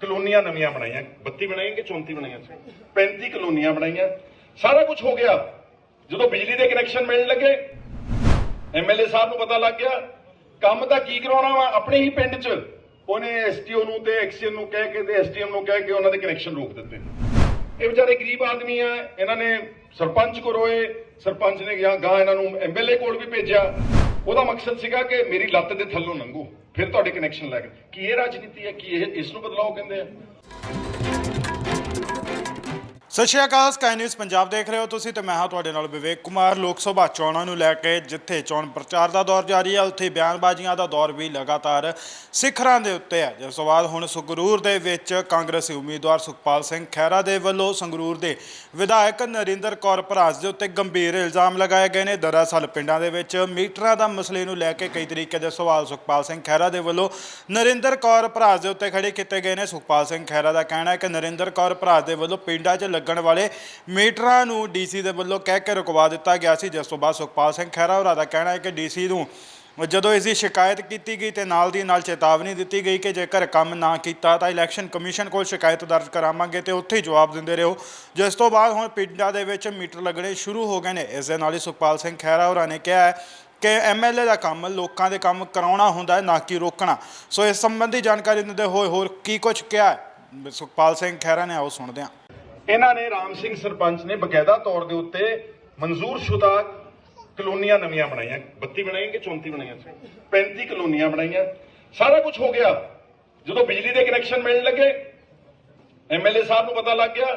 ਕਲੋਨੀਆਂ ਨਵੀਆਂ ਬਣਾਈਆਂ 32 ਬਣਾਈਆਂ ਕਿ 34 ਬਣਾਈਆਂ ਸੀ? 35 ਕਲੋਨੀਆਂ ਬਣਾਈਆਂ। ਸਾਰਾ ਕੁਝ ਹੋ ਗਿਆ। ਜਦੋਂ ਬਿਜਲੀ ਦੇ ਕਨੈਕਸ਼ਨ ਮਿਲਣ ਲੱਗੇ ਐਮਐਲਏ ਸਾਹਿਬ ਨੂੰ ਪਤਾ ਲੱਗ ਗਿਆ, ਕੰਮ ਤਾਂ ਕੀ ਕਰਾਉਣਾ ਵਾ ਆਪਣੇ ਹੀ ਪਿੰਡ 'ਚ। ਉਹਨੇ ਐਸਟੀਓ ਨੂੰ ਤੇ ਐਕਸੀਅਨ ਨੂੰ ਕਹਿ ਕੇ ਤੇ ਐਸਟੀਐਮ ਨੂੰ ਕਹਿ ਕੇ ਉਹਨਾਂ ਦੇ ਕਨੈਕਸ਼ਨ ਰੋਕ ਦਿੱਤੇ। ਇਹ ਵਿਚਾਰੇ ਗਰੀਬ ਆਦਮੀ ਆ, ਇਹਨਾਂ ਨੇ ਸਰਪੰਚ ਕੋ ਰੋਏ, ਸਰਪੰਚ ਨੇ ਜਾਂ ਗਾਂ ਇਹਨਾਂ ਨੂੰ ਐਮਐਲਏ ਕੋਲ ਵੀ ਭੇਜਿਆ। ਉਹਦਾ ਮਕਸਦ ਸੀਗਾ ਕਿ ਮੇਰੀ ਲੱਤ ਦੇ ਥੱਲੋਂ ਲੰਘੋ, ਫਿਰ ਤੁਹਾਡੇ ਕਨੈਕਸ਼ਨ ਲੱਗ ਕੀ ਇਹ ਰਾਜਨੀਤੀ ਹੈ? ਕੀ ਇਹ ਇਸ ਨੂੰ ਬਦਲਾਓ ਕਹਿੰਦੇ ਆ? ਸਤਿ ਸ਼੍ਰੀ ਅਕਾਲ ਸਕਾਈ ਨਿਊਜ਼ ਪੰਜਾਬ ਦੇਖ ਰਹੇ ਹੋ ਤੁਸੀਂ ਤੇ ਮੈਂ ਹਾਂ ਤੁਹਾਡੇ ਨਾਲ ਵਿਵੇਕ ਕੁਮਾਰ। ਲੋਕ ਸਭਾ ਚੋਣਾਂ ਨੂੰ ਲੈ ਕੇ ਜਿੱਥੇ ਚੋਣ ਪ੍ਰਚਾਰ ਦਾ ਦੌਰ ਜਾਰੀ ਹੈ ਉੱਥੇ ਬਿਆਨਬਾਜ਼ੀਆਂ ਦਾ ਦੌਰ ਵੀ ਲਗਾਤਾਰ ਸਿਖਰਾਂ ਦੇ ਉੱਤੇ ਹੈ ਜਿਸ ਤੋਂ ਬਾਅਦ ਹੁਣ ਸੰਗਰੂਰ ਦੇ ਵਿੱਚ ਕਾਂਗਰਸੀ ਉਮੀਦਵਾਰ ਸੁਖਪਾਲ ਸਿੰਘ ਖਹਿਰਾ ਦੇ ਵੱਲੋਂ ਸੰਗਰੂਰ ਦੇ ਵਿਧਾਇਕ ਨਰਿੰਦਰ ਕੌਰ ਭਰਾਜ ਦੇ ਉੱਤੇ ਗੰਭੀਰ ਇਲਜ਼ਾਮ ਲਗਾਏ ਗਏ ਨੇ। ਦਰਅਸਲ ਪਿੰਡਾਂ ਦੇ ਵਿੱਚ ਮੀਟਰਾਂ ਦਾ ਮਸਲੇ ਨੂੰ ਲੈ ਕੇ ਕਈ ਤਰੀਕੇ ਦੇ ਸਵਾਲ ਸੁਖਪਾਲ ਸਿੰਘ ਖਹਿਰਾ ਦੇ ਵੱਲੋਂ ਨਰਿੰਦਰ ਕੌਰ ਭਰਾਜ ਦੇ ਉੱਤੇ ਖੜੇ ਕੀਤੇ ਗਏ ਨੇ। ਸੁਖਪਾਲ ਸਿੰਘ ਖਹਿਰਾ ਦਾ ਕਹਿਣਾ ਹੈ ਕਿ ਨਰਿੰਦਰ ਕੌਰ ਭਰਾਜ ਦੇ ਵੱਲੋਂ ਪਿੰਡਾਂ 'ਚ ਲੱਗਣ ਵਾਲੇ ਮੀਟਰਾਂ ਨੂੰ ਡੀਸੀ ਦੇ ਵੱਲੋਂ ਕਹਿ ਕੇ ਰੁਕਵਾ ਦਿੱਤਾ ਗਿਆ ਸੀ। ਜਿਸ ਤੋਂ ਬਾਅਦ ਸੁਖਪਾਲ ਸਿੰਘ ਖਹਿਰਾ ਹੋਰਾਂ ਦਾ ਕਹਿਣਾ ਹੈ ਕਿ ਡੀਸੀ ਨੂੰ ਜਦੋਂ ਇਸ ਦੀ ਸ਼ਿਕਾਇਤ ਕੀਤੀ ਗਈ ਤੇ ਨਾਲ ਦੀ ਨਾਲ ਚੇਤਾਵਨੀ ਦਿੱਤੀ ਗਈ ਕਿ ਜੇਕਰ ਕੰਮ ਨਾ ਕੀਤਾ ਤਾਂ ਇਲੈਕਸ਼ਨ ਕਮਿਸ਼ਨ ਕੋਲ ਸ਼ਿਕਾਇਤ ਦਰਜ ਕਰਾਵਾਂਗੇ ਤੇ ਉੱਥੇ ਹੀ ਜਵਾਬ ਦਿੰਦੇ ਰਹੋ। ਜਿਸ ਤੋਂ ਬਾਅਦ ਹੁਣ ਪਿੰਡਾਂ ਦੇ ਵਿੱਚ ਮੀਟਰ ਲੱਗਣੇ ਸ਼ੁਰੂ ਹੋ ਗਏ ਨੇ। ਇਸ ਦੇ ਨਾਲ ਹੀ ਸੁਖਪਾਲ ਸਿੰਘ ਖਹਿਰਾ ਹੋਰਾਂ ਨੇ ਕਿਹਾ ਹੈ ਕਿ ਐਮਐਲਏ ਦਾ ਕੰਮ ਲੋਕਾਂ ਦੇ ਕੰਮ ਕਰਾਉਣਾ ਹੁੰਦਾ ਹੈ, ਨਾ ਕਿ ਰੋਕਣਾ। ਸੋ ਇਸ ਸੰਬੰਧੀ ਜਾਣਕਾਰੀ ਦਿੰਦੇ ਹੋਏ ਹੋਰ ਕੀ ਕੁਝ ਕਿਹਾ ਸੁਖਪਾਲ ਸਿੰਘ ਖਹਿਰਾ ਨੇ, ਆਓ ਸੁਣਦੇ ਹਾਂ। ਇਹਨਾਂ ਨੇ ਰਾਮ ਸਿੰਘ ਸਰਪੰਚ ਨੇ ਬਕਾਇਦਾ ਤੌਰ ਦੇ ਉੱਤੇ ਮਨਜ਼ੂਰਸ਼ੁਦਾ ਕਲੋਨੀਆਂ ਨਵੀਆਂ ਬਣਾਈਆਂ। 32 ਬਣਾਈਆਂ ਕਿ 34 ਬਣਾਈਆਂ ਸੀ? 35 ਕਲੋਨੀਆਂ ਬਣਾਈਆਂ। ਸਾਰਾ ਕੁਝ ਹੋ ਗਿਆ। ਜਦੋਂ ਬਿਜਲੀ ਦੇ ਕਨੈਕਸ਼ਨ ਮਿਲਣ ਲੱਗੇ ਐਮਐਲਏ ਸਾਹਿਬ ਨੂੰ ਪਤਾ ਲੱਗ ਗਿਆ,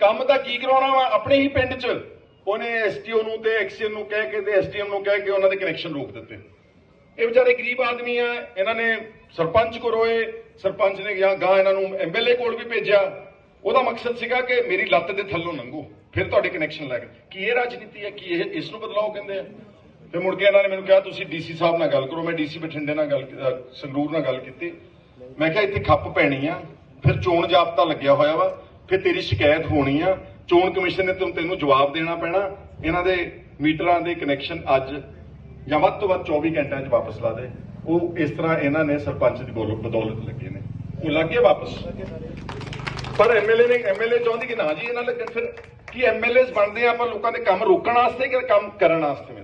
ਕੰਮ ਤਾਂ ਕੀ ਕਰਾਉਣਾ ਵਾ? ਆਪਣੇ ਹੀ ਪਿੰਡ 'ਚ। ਉਹਨੇ ਐਸਟੀਓ ਨੂੰ ਤੇ ਐਕਸੀਅਨ ਨੂੰ ਕਹਿ ਕੇ ਤੇ ਐਸਟੀਐਮ ਨੂੰ ਕਹਿ ਕੇ ਉਹਨਾਂ ਦੇ ਕਨੈਕਸ਼ਨ ਰੋਕ ਦਿੱਤੇ। ਇਹ ਵਿਚਾਰੇ ਗਰੀਬ ਆਦਮੀ ਆ। ਇਹਨਾਂ ਨੇ ਸਰਪੰਚ ਕੋ ਰੋਏ। ਸਰਪੰਚ ਨੇ ਗਿਆ ਗਾਂ ਇਹਨਾਂ ਨੂੰ ਐਮਐਲਏ ਕੋਲ ਵੀ ਭੇਜਿਆ। ਉਹਦਾ ਮਕਸਦ ਸੀਗਾ ਕਿ ਮੇਰੀ ਲੱਤ ਦੇ ਥੱਲੋਂ ਲੰਘੋ। ਫਿਰ ਤੁਹਾਡੇ ਕਨੈਕਸ਼ਨ ਲੱਗ ਕੀ। ਇਹ ਰਾਜਨੀਤੀ ਹੈ? ਕੀ ਇਹ ਇਸ ਨੂੰ ਬਦਲਾਓ ਕਹਿੰਦੇ ਆ? ਤੇ ਮੁੜ ਕੇ ਇਹਨਾਂ ਨੇ ਮੈਨੂੰ ਕਿਹਾ, ਤੁਸੀਂ ਡੀਸੀ ਸਾਹਿਬ ਨਾਲ ਗੱਲ ਕਰੋ। ਮੈਂ ਡੀਸੀ ਬਠਿੰਡੇ ਨਾਲ ਗੱਲ ਸੰਗਰੂਰ ਨਾਲ ਗੱਲ ਕੀਤੀ। ਮੈਂ ਕਿਹਾ, ਇੱਥੇ ਖੱਪ ਪੈਣੀ ਆ। ਫਿਰ ਚੋਣ ਜਾਬਤਾ ਲੱਗਿਆ ਹੋਇਆ ਵਾ। ਫਿਰ ਤੇਰੀ ਸ਼ਿਕਾਇਤ ਹੋਣੀ ਆ। ਚੋਣ ਕਮਿਸ਼ਨ ਨੇ ਤੈਨੂੰ ਜਵਾਬ ਦੇਣਾ ਪੈਣਾ। ਇਹਨਾਂ ਦੇ ਮੀਟਰਾਂ ਦੇ ਕਨੈਕਸ਼ਨ ਅੱਜ ਜਾਂ ਵੱਧ ਤੋਂ ਵੱਧ 24 ਘੰਟਿਆਂ 'ਚ ਵਾਪਸ ਲਾ ਦੇ। ਉਹ ਇਸ ਤਰ੍ਹਾਂ ਇਹਨਾਂ ਨੇ ਸਰਪੰਚ ਦੀ ਬੋਲ- ਬਦੌਲਤ ਲੱਗੇ ਨੇ। ਉਹ ਲੱਗੇ ਵਾਪਸ? ਪਰ ਐਮਐਲਏ ਨੇ ਐਮਐਲਏ ਚਾਹੁੰਦੀ ਕਿ ਨਾ ਜੀ ਇਹਨਾਂ ਲੱਗਣ ਫਿਰ ਕੀ ਐਮਐਲਏਸ ਬਣਦੇ ਆ ਆਪਾਂ ਲੋਕਾਂ ਦੇ ਕੰਮ ਰੋਕਣ ਵਾਸਤੇ ਕਿ ਕੰਮ ਕਰਨ ਵਾਸਤੇ?